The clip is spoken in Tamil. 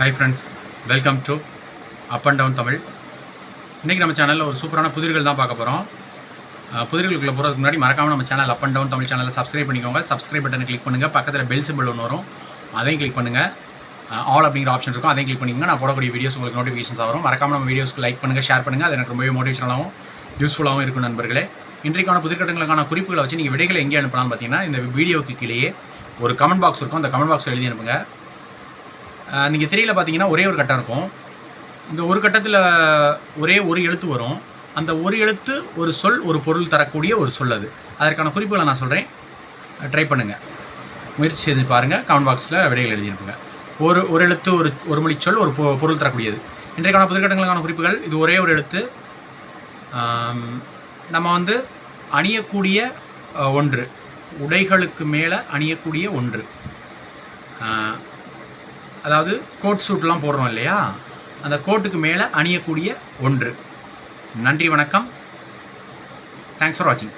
Hi friends welcome to up and down Tamil இன்றைக்கி நம்ம சேனலில் ஒரு சூப்பரான புதிர்கள் தான் பார்க்க போகிறோம் புதிர்களுக்குள்ளே போகிறதுக்கு முன்னாடி மறக்காமல் நம்ம channel up and down Tamil சேனலில் சப்ஸ்கிரைப் பண்ணிக்கோங்க. சப்ஸ்கிரைப் பட்டனை கிளிக் பண்ணுங்கள் பக்கத்தில் பெல் சிம்பிள் ஒன்று வரும். அதையும் கிளிக் பண்ணுங்கள் ஆல் அப்படிங்கிற ஆப்ஷன் இருக்கும். அதையும் கிளிக் பண்ணிக்கோங்க. நான் போடக்கூடிய வீடியோஸ் உங்களுக்கு நோட்டிஃபிகேஷன்ஸ் வரும். மறக்காமல் நம்ம வீடியோஸ்க்கு லைக் பண்ணுங்கள் ஷேர் பண்ணுங்கள் அது எனக்கு ரொம்பவே மோட்டிவேஷனாகவும் யூஸ்ஃபுல்லாகவும் இருக்கும் நண்பர்களே. இன்றைக்கான புதிர்கட்டங்களுக்கான குறிப்புகளை வச்சு நீங்கள் விடைகளை எங்கே அனுப்பலாம்னு பார்த்தீங்கன்னா இந்த வீடியோக்கு கீழேயே ஒரு கமெண்ட் பாக்ஸ் இருக்கும். அந்த கமெண்ட் பாக்ஸ் எழுதி அனுப்புங்க. நீங்கள் திரையில் பார்த்தீங்கன்னா ஒரே ஒரு கட்டம் இருக்கும். இந்த ஒரு கட்டத்தில் ஒரே ஒரு எழுத்து வரும். அந்த ஒரு எழுத்து ஒரு சொல் ஒரு பொருள் தரக்கூடிய ஒரு சொல் அது. அதற்கான குறிப்புகளை நான் சொல்கிறேன் ட்ரை பண்ணுங்கள் முயற்சி செய்து பாருங்கள் கமெண்ட் பாக்ஸில் விடைகள் எழுதி ஒரு ஒரு எழுத்து ஒரு ஒரு மொழி சொல் ஒரு பொ- பொருள் தரக்கூடியது. இன்றைக்கான புதுக்கட்டங்களுக்கான குறிப்புகள் இது ஒரே ஒரு எழுத்து. நம்ம வந்து அணியக்கூடிய ஒன்று. உடைகளுக்கு மேலே அணியக்கூடிய ஒன்று. அதாவது கோட் சூட்லாம் போடுறோம் இல்லையா? அந்த கோட்டுக்கு மேலே அணியக்கூடிய ஒன்று. நன்றி வணக்கம். தேங்க்ஸ் ஃபார் வாட்சிங்